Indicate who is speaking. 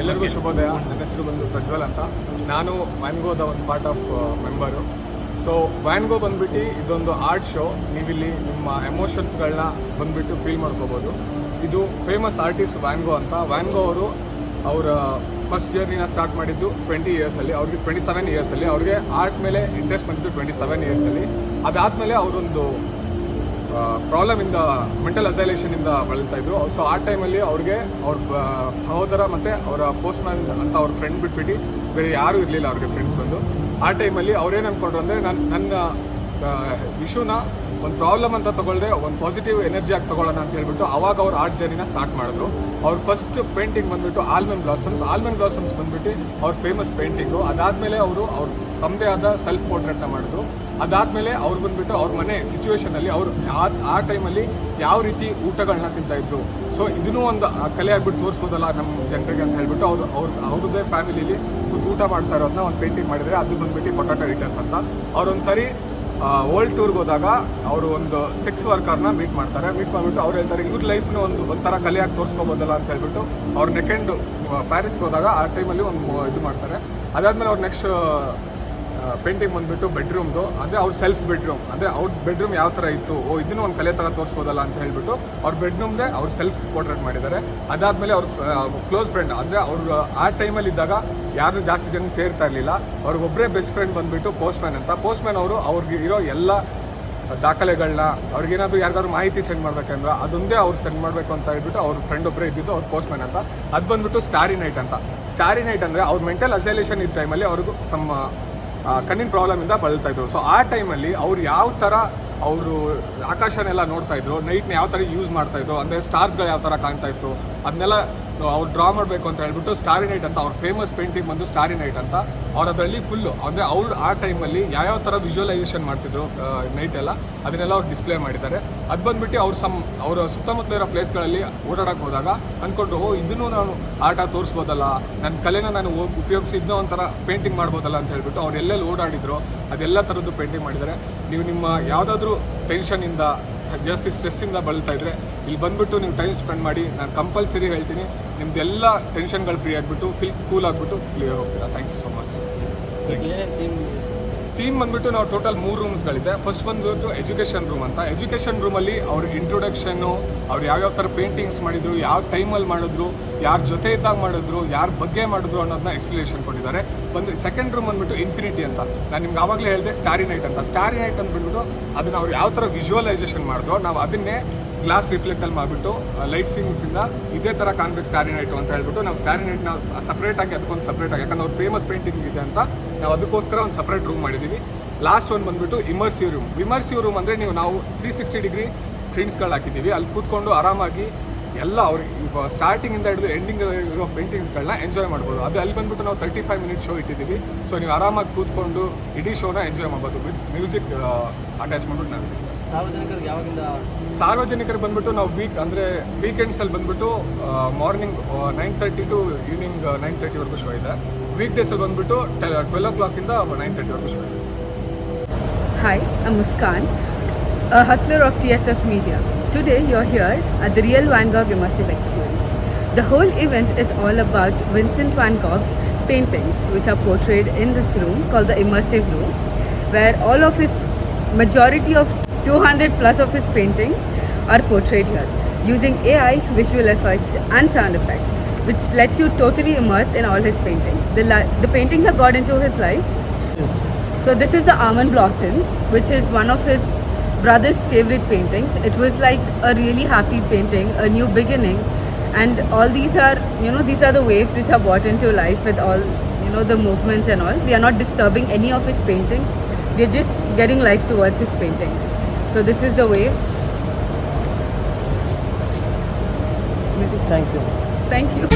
Speaker 1: ಎಲ್ಲರಿಗೂ ಶುಭೋದಯ. ನನ್ನ ಹೆಸರು ಬಂದು ಪ್ರಜ್ವಲ್ ಅಂತ. ನಾನು ವ್ಯಾನ್ಗೋದ ಒಂದು part of member so Van Gogh ಬಂದ್ಬಿಟ್ಟು ಇದೊಂದು ಆರ್ಟ್ ಶೋ ನೀವಿಲ್ಲಿ ನಿಮ್ಮ ಎಮೋಷನ್ಸ್ಗಳನ್ನ ಬಂದ್ಬಿಟ್ಟು ಫೀಲ್ ಮಾಡ್ಕೋಬೋದು. ಇದು ಫೇಮಸ್ ಆರ್ಟಿಸ್ಟ್ ವ್ಯಾನ್ಗೋ ಅಂತ. ವ್ಯಾನ್ಗೋ ಅವರು ಅವರ ಫಸ್ಟ್ ಜರ್ನಿನ ಸ್ಟಾರ್ಟ್ ಮಾಡಿದ್ದು ಟ್ವೆಂಟಿ ಇಯರ್ಸಲ್ಲಿ ಅವ್ರಿಗೆ ಟ್ವೆಂಟಿ ಸೆವೆನ್ ಇಯರ್ಸಲ್ಲಿ ಅವ್ರಿಗೆ ಆರ್ಟ್ ಮೇಲೆ ಇಂಟ್ರೆಸ್ಟ್ ಬಂದಿದ್ದು ಟ್ವೆಂಟಿ ಸೆವೆನ್ ಇಯರ್ಸಲ್ಲಿ ಅದಾದಮೇಲೆ ಅವರೊಂದು ಪ್ರಾಬ್ಲಮಿಂದ ಮೆಂಟಲ್ ಅಸೈಲೇಷನಿಂದ ಬಳಲ್ತಾ ಇದ್ರು. ಸೊ ಆ ಟೈಮಲ್ಲಿ ಅವ್ರಿಗೆ ಅವ್ರ ಸಹೋದರ ಮತ್ತು ಅವರ ಪೋಸ್ಟ್ಮ್ಯಾನ್ ಅಂತ ಅವ್ರ ಫ್ರೆಂಡ್ ಬಿಟ್ಬಿಟ್ಟು ಬೇರೆ ಯಾರೂ ಇರಲಿಲ್ಲ ಅವ್ರಿಗೆ ಫ್ರೆಂಡ್ಸ್ ಬಂದು. ಆ ಟೈಮಲ್ಲಿ ಅವ್ರೇನು ಅಂದ್ಕೊಂಡ್ರು ಅಂದರೆ ನನ್ನ ನನ್ನ ಇಶ್ಯೂನ ಒಂದು ಪ್ರಾಬ್ಲಮ್ ಅಂತ ತಗೊಳ್ದೆ ಒಂದು ಪಾಸಿಟಿವ್ ಎನರ್ಜಿ ಆಗಿ ತಗೊಳ್ಳೋಣ ಅಂತ ಹೇಳ್ಬಿಟ್ಟು ಅವಾಗ ಅವ್ರು ಆರ್ಟ್ ಜರ್ನಿನ ಸ್ಟಾರ್ಟ್ ಮಾಡಿದ್ರು. ಅವ್ರ ಫಸ್ಟ್ ಪೇಂಟಿಂಗ್ ಬಂದ್ಬಿಟ್ಟು ಆಲ್ಮನ್ ಬ್ಲಾಸಮ್ಸ್ ಆಲ್ಮನ್ ಬ್ಲಾಸಮ್ಸ್ ಬಂದ್ಬಿಟ್ಟು ಅವ್ರ ಫೇಮಸ್ ಪೇಂಟಿಂಗು ಅದಾದಮೇಲೆ ಅವರು ಅವ್ರ ತಮ್ಮದೇ ಆದ ಸೆಲ್ಫ್ ಪೋರ್ಟ್ರೇಟ್ನ ಮಾಡಿದ್ರು. ಅದಾದಮೇಲೆ ಅವ್ರು ಬಂದ್ಬಿಟ್ಟು ಅವ್ರ ಮನೆ ಸಿಚುವೇಷನಲ್ಲಿ ಅವರು ಆ ಆ ಟೈಮಲ್ಲಿ ಯಾವ ರೀತಿ ಊಟಗಳನ್ನ ತಿಂತಾ ಇದ್ರು. ಸೊ ಇದನ್ನೂ ಒಂದು ಕಲೆ ಆಗ್ಬಿಟ್ಟು ತೋರಿಸ್ಬೋದಲ್ಲ ನಮ್ಮ ಜನರಿಗೆ ಅಂತ ಹೇಳ್ಬಿಟ್ಟು ಅವ್ರು, ಅವ್ರ ಅವ್ರದ್ದೇ ಫ್ಯಾಮಿಲಿಲಿ ಕೂತು ಊಟ ಮಾಡ್ತಾ ಇರೋದನ್ನ ಒಂದು ಪೇಂಟಿಂಗ್ ಮಾಡಿದರೆ ಅದು ಬಂದ್ಬಿಟ್ಟು ಪೊಟಾಟೋ ರಿಟರ್ಸ್ ಅಂತ. ಅವ್ರೊಂದು ಸರಿ ವರ್ಲ್ಡ್ ಟೂರ್ಗೆ ಹೋದಾಗ ಅವರು ಒಂದು ಸೆಕ್ಸ್ ವರ್ಕರ್ನ ಮೀಟ್ ಮಾಡ್ತಾರೆ. ಮೀಟ್ ಮಾಡಿಬಿಟ್ಟು ಅವ್ರು ಹೇಳ್ತಾರೆ, ಇವ್ರ ಲೈಫ್ನ ಒಂದು ಒಂಥರ ಕಲಿಯಾಗಿ ತೋರಿಸ್ಕೊಬೋದಲ್ಲ ಅಂತ ಹೇಳ್ಬಿಟ್ಟು ಅವ್ರು ನೆಕೆಂಡು ಪ್ಯಾರಿಸ್ಗೆ ಹೋದಾಗ ಆ ಟೈಮಲ್ಲಿ ಒಂದು ಇದು ಮಾಡ್ತಾರೆ. ಅದಾದಮೇಲೆ ಅವ್ರು ನೆಕ್ಸ್ಟ್ ಪೇಂಟಿಂಗ್ ಬಂದ್ಬಿಟ್ಟು ಬೆಡ್ರೂಮ್ದು ಅಂದರೆ ಅವ್ರ ಸೆಲ್ಫ್ ಬೆಡ್ರೂಮ್ ಅಂದರೆ ಅವ್ರ ಬೆಡ್ರೂಮ್ ಯಾವ ಥರ ಇತ್ತು? ಓ ಇದನ್ನು ಒಂದು ಕಲೆ ಥರ ತೋರಿಸ್ಬೋದಲ್ಲ ಅಂತ ಹೇಳ್ಬಿಟ್ಟು ಅವ್ರ ಬೆಡ್ರೂಮ್ದೇ ಅವ್ರ ಸೆಲ್ಫ್ ಪೋರ್ಟ್ರೇಟ್ ಮಾಡಿದ್ದಾರೆ. ಅದಾದಮೇಲೆ ಅವ್ರ ಕ್ಲೋಸ್ ಫ್ರೆಂಡ್ ಅಂದರೆ ಅವ್ರು ಆ ಟೈಮಲ್ಲಿ ಇದ್ದಾಗ ಯಾರು ಜಾಸ್ತಿ ಜನ ಸೇರ್ತಾ ಇರಲಿಲ್ಲ. ಅವ್ರಿಗೊಬ್ಬರೇ ಬೆಸ್ಟ್ ಫ್ರೆಂಡ್ ಬಂದುಬಿಟ್ಟು ಪೋಸ್ಟ್ಮ್ಯಾನ್ ಅಂತ. ಪೋಸ್ಟ್ಮ್ಯಾನ್ ಅವರು ಅವ್ರಿಗೆ ಇರೋ ಎಲ್ಲ ದಾಖಲೆಗಳನ್ನ ಅವ್ರಿಗೇನಾದರೂ ಯಾರಿಗಾದ್ರು ಮಾಹಿತಿ ಸೆಂಡ್ ಮಾಡ್ಬೇಕಂದ್ರೆ ಅದೊಂದೇ ಅವ್ರು ಸೆಂಡ್ ಮಾಡಬೇಕು ಅಂತ ಹೇಳ್ಬಿಟ್ಟು ಅವ್ರ ಫ್ರೆಂಡ್ ಒಬ್ಬರೇ ಇದ್ದಿದ್ದು ಅವ್ರ ಪೋಸ್ಟ್ಮ್ಯಾನ್ ಅಂತ. ಅದು ಬಂದ್ಬಿಟ್ಟು ಸ್ಟಾರಿ ನೈಟ್ ಅಂತ. ಸ್ಟಾರಿ ನೈಟ್ ಅಂದರೆ ಅವ್ರ ಮೆಂಟಲ್ ಅಸೈಲೇಷನ್ ಇದ್ದ ಟೈಮಲ್ಲಿ ಅವ್ರಿಗೂ ಸಮ್ ಆ, ಕಣ್ಣಿನ ಪ್ರಾಬ್ಲಮಿಂದ ಬಳಲ್ತಾ ಇದ್ರು. ಸೊ ಆ ಟೈಮಲ್ಲಿ ಅವ್ರು ಯಾವ ಥರ ಅವರು ಆಕಾಶನೆಲ್ಲ ನೋಡ್ತಾ ಇದ್ರು ನೈಟ್ನ ಯಾವ ಥರ ಯೂಸ್ ಮಾಡ್ತಾ ಇದ್ರು, ಅಂದರೆ ಸ್ಟಾರ್ಸ್ಗಳು ಯಾವ ಥರ ಕಾಣ್ತಾ ಇತ್ತು ಅದನ್ನೆಲ್ಲ ಅವ್ರು ಡ್ರಾ ಮಾಡಬೇಕು ಅಂತ ಹೇಳ್ಬಿಟ್ಟು ಸ್ಟಾರಿ ನೈಟ್ ಅಂತ, ಅವ್ರ ಫೇಮಸ್ ಪೇಂಟಿಂಗ್ ಬಂದು ಸ್ಟಾರಿ ನೈಟ್ ಅಂತ ಅವ್ರು ಅದರಲ್ಲಿ ಫುಲ್ಲು ಅಂದರೆ ಅವ್ರು ಆ ಟೈಮಲ್ಲಿ ಯಾವ್ಯಾವ ಥರ ವಿಜುವಲೈಸೇಷನ್ ಮಾಡ್ತಿದ್ರು ನೈಟ್ ಎಲ್ಲ, ಅದನ್ನೆಲ್ಲ ಅವ್ರು ಡಿಸ್ಪ್ಲೇ ಮಾಡಿದ್ದಾರೆ. ಅದು ಬಂದುಬಿಟ್ಟು ಅವ್ರು ಸಮ್, ಅವರ ಸುತ್ತಮುತ್ತಲ ಇರೋ ಪ್ಲೇಸ್ಗಳಲ್ಲಿ ಓಡಾಡೋಕ್ಕೆ ಹೋದಾಗ ಅಂದ್ಕೊಂಡು ಓ, ಇದನ್ನು ನಾನು ಆಟ ತೋರಿಸ್ಬೋದಲ್ಲ ನನ್ನ ಕಲೆನ ನಾನು ಉಪಯೋಗಿಸಿ ಇದನ್ನ ಒಂಥರ ಪೇಂಟಿಂಗ್ ಮಾಡ್ಬೋದಲ್ಲ ಅಂತ ಹೇಳ್ಬಿಟ್ಟು ಅವ್ರು ಎಲ್ಲೆಲ್ಲಿ ಓಡಾಡಿದ್ರು, ಅದೆಲ್ಲ ಥರದ್ದು ಪೇಂಟಿಂಗ್ ಮಾಡಿದ್ದಾರೆ. ನೀವು ನಿಮ್ಮ ಯಾವುದಾದ್ರೂ ಟೆನ್ಷನಿಂದ ಜಾಸ್ತಿ ಸ್ಟ್ರೆಸ್ಸಿಂದ ಬಳಲ್ತಾ ಇದ್ರೆ ಇಲ್ಲಿ ಬಂದ್ಬಿಟ್ಟು ನೀವು ಟೈಮ್ ಸ್ಪೆಂಡ್ ಮಾಡಿ ನಾನು ಕಂಪಲ್ಸರಿ ಹೇಳ್ತೀನಿ ನಿಮ್ದೆಲ್ಲ ಟೆನ್ಷನ್ಗಳು ಫ್ರೀ ಆಗಿಬಿಟ್ಟು ಫಿಲ್ ಕೂಲ್ ಆಗಿಬಿಟ್ಟು ಕ್ಲಿಯರ್ ಹೋಗ್ತೀರಾ. Thank you so much theme ಬಂದ್ಬಿಟ್ಟು ನಾವು ಟೋಟಲ್ ಮೂರು ರೂಮ್ಸ್ಗಳಿದೆ ಫಸ್ಟ್ ಬಂದ್ಬಿಟ್ಟು ಎಜುಕೇಷನ್ ರೂಮ್ ಅಂತ. ಎಜುಕೇಷನ್ ರೂಮಲ್ಲಿ ಅವ್ರ ಇಂಟ್ರೊಡಕ್ಷನ್ನು ಅವ್ರು ಯಾವ್ಯಾವ ಥರ ಪೇಂಟಿಂಗ್ಸ್ ಮಾಡಿದ್ರು ಯಾವ ಟೈಮಲ್ಲಿ ಮಾಡಿದ್ರು ಯಾರ ಜೊತೆ ಇದ್ದಾಗ ಮಾಡಿದ್ರು ಯಾರ ಬಗ್ಗೆ ಮಾಡಿದ್ರು ಅನ್ನೋದನ್ನ ಎಕ್ಸ್ಪ್ಲನೇಷನ್ ಕೊಟ್ಟಿದ್ದಾರೆ. ಬಂದು ಸೆಕೆಂಡ್ ರೂಮ್ ಬಂದ್ಬಿಟ್ಟು ಇನ್ಫಿನಿಟಿ ಅಂತ. ನಾನು ನಿಮ್ಗೆ ಆವಾಗಲೇ ಹೇಳಿದೆ ಸ್ಟಾರಿ ನೈಟ್ ಅಂತ. ಸ್ಟಾರಿ ನೈಟ್ ಅಂದ್ಬಿಟ್ಟು ಅದನ್ನ ಅವ್ರು ಯಾವ ಥರ ವಿಜುವಲೈಸೇಷನ್ ಮಾಡಿದ್ರು ನಾವು ಅದನ್ನೇ ಗ್ಲಾಸ್ ರಿಫ್ಲೆಕ್ಟಲ್ಲಿ ಮಾಡಿಬಿಟ್ಟು ಲೈಟ್ ಸಿಂಗ್ಸಿಂದ ಇದೇ ಥರ ಕಾಣ್ಬೇಕು ಸ್ಟಾರಿ ನೈಟು ಅಂತ ಹೇಳ್ಬಿಟ್ಟು ನಾವು ಸಪ್ರೇಟ್ ಸಪ್ರೇಟಾಗಿ ಅದಕ್ಕೊಂದು ಸಪ್ರೇಟಾಗಿ ಯಾಕಂದ್ರೆ ಅವ್ರು ಫೇಮಸ್ ಪೇಂಟಿಂಗ್ ಇದೆ ಅಂತ ನಾವು ಅದಕ್ಕೋಸ್ಕರ ಒಂದು ಸಪ್ರೇಟ್ ರೂಮ್ ಮಾಡಿದ್ದೀವಿ ಲಾಸ್ಟ್ ಒಂದು ಬಂದ್ಬಿಟ್ಟು ಇಮರ್ಸಿವ್ ರೂಮ್ ಇಮರ್ಸಿವ್ ರೂಮ್ ಅಂದರೆ ನೀವು ನಾವು ತ್ರೀ ಸಿಕ್ಸ್ಟಿ ಡಿಗ್ರಿ ಸ್ಕ್ರೀನ್ಸ್ಗಳು ಹಾಕಿದ್ದೀವಿ ಅಲ್ಲಿ ಕೂತ್ಕೊಂಡು ಆರಾಮಾಗಿ ಎಲ್ಲ ಅವ್ರಿಗೆ ಈಗ ಸ್ಟಾರ್ಟಿಂಗಿಂದ ಹಿಡಿದು ಎಂಡಿಂಗ್ ಇರೋ ಪೇಂಟಿಂಗ್ಸ್ಗಳನ್ನ ಎಂಜಾಯ್ ಮಾಡ್ಬೋದು. ಅದು ಅಲ್ಲಿ ಬಂದ್ಬಿಟ್ಟು ನಾವು ತರ್ಟಿ ಫೈವ್ ಮಿನಿಟ್ ಶೋ ಇಟ್ಟಿದ್ದೀವಿ ಸೊ ನೀವು ಆರಾಮಾಗಿ ಕೂತ್ಕೊಂಡು ಇಡೀ ಶೋನ ಎಂಜಾಯ್ ಮಾಡ್ಬೋದು. ವಿತ್ ಮ್ಯೂಸಿಕ್ ಅಟ್ಯಾಚ್ ಮಾಡ್ಬಿಟ್ಟು ನಾವು
Speaker 2: ಸಾರ್ವಜನಿಕರಿಗೆ ಯಾವಾಗಿಂದ
Speaker 1: ಸಾರ್ವಜನಿಕರು ಬಂದ್ಬಿಟ್ಟು ನಾವು ವೀಕ್ ಅಂದರೆ ವೀಕೆಂಡ್ಸಲ್ಲಿ ಬಂದ್ಬಿಟ್ಟು morning nine thirty to evening nine ತರ್ಟಿವರೆಗೂ show ಇದೆ ವೀಕ್ ಡೇಸಲ್ಲಿ ಬಂದ್ಬಿಟ್ಟು ಟ್ವೆಲ್ ಓ ಕ್ಲಾಕಿಂದ ನೈನ್ ತರ್ಟಿವರೆಗೂ ಶೋ ಇದೆ sir
Speaker 3: Hi, I'm Muskan, a hustler of TSF Media. Today you're here at the Real Van Gogh Immersive Experience. The whole event is all about Vincent van Gogh's paintings, which are portrayed in this room called the Immersive Room, where all of his majority of 200 plus of his paintings are portrayed here using AI, visual effects, and sound effects, which lets you totally immerse in all his paintings. The, the paintings have got into his life so this is the almond blossoms, which is one of his brother's favorite paintings. It was like a really happy painting, a new beginning, and all these are, you know, these are the waves which are brought into life with all, you know, the movements and all. We are not disturbing any of his paintings. We are just getting life towards his paintings. So this is the waves.
Speaker 2: Thank you.
Speaker 3: Thank you.